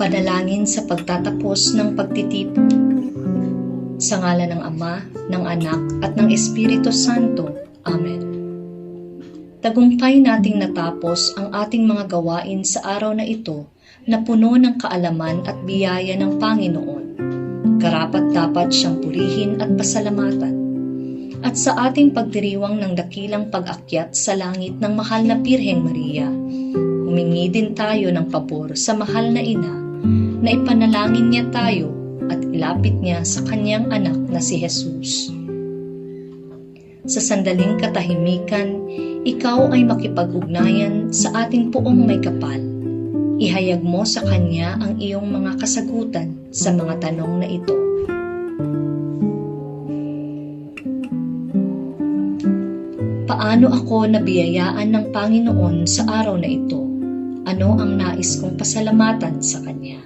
Panalangin sa pagtatapos ng pagtitipon. Sa ngala ng Ama, ng Anak, at ng Espiritu Santo. Amen. Tagumpay nating natapos ang ating mga gawain sa araw na ito na puno ng kaalaman at biyaya ng Panginoon. Karapat dapat siyang purihin at pasalamatan. At sa ating pagdiriwang ng dakilang pag-akyat sa langit ng mahal na Birheng Maria, humingi din tayo ng pabor sa mahal na ina na ipanalangin niya tayo at ilapit niya sa kanyang anak na si Jesus. Sa sandaling katahimikan, ikaw ay makipag-ugnayan sa ating puong may kapal. Ihayag mo sa Kanya ang iyong mga kasagutan sa mga tanong na ito. Paano ako nabiyayaan ng Panginoon sa araw na ito? Ano ang nais kong pasalamatan sa Kanya?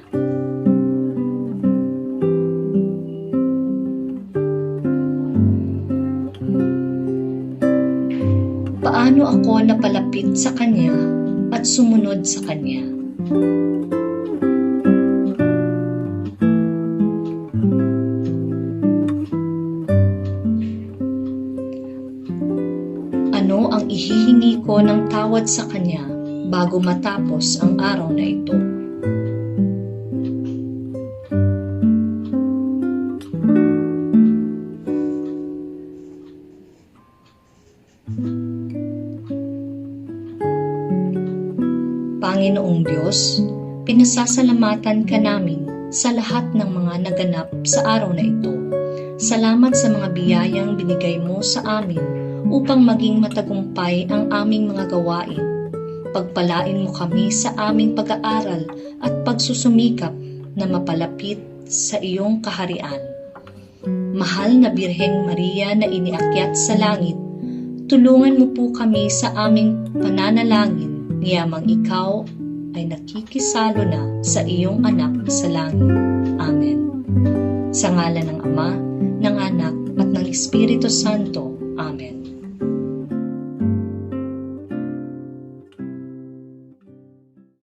Paano ako napalapit sa Kanya at sumunod sa Kanya? Ano ang ihihingi ko ng tawad sa Kanya bago matapos ang araw na ito? Panginoong Diyos, pinasasalamatan ka namin sa lahat ng mga naganap sa araw na ito. Salamat sa mga biyayang binigay mo sa amin upang maging matagumpay ang aming mga gawain. Pagpalain mo kami sa aming pag-aaral at pagsusumikap na mapalapit sa iyong kaharian. Mahal na Birheng Maria na iniakyat sa langit, tulungan mo po kami sa aming pananalangin Niyamang ikaw ay nakikisalo na sa iyong anak sa langit. Amen. Sa ngala ng Ama, ng Anak, at ng Espiritu Santo. Amen.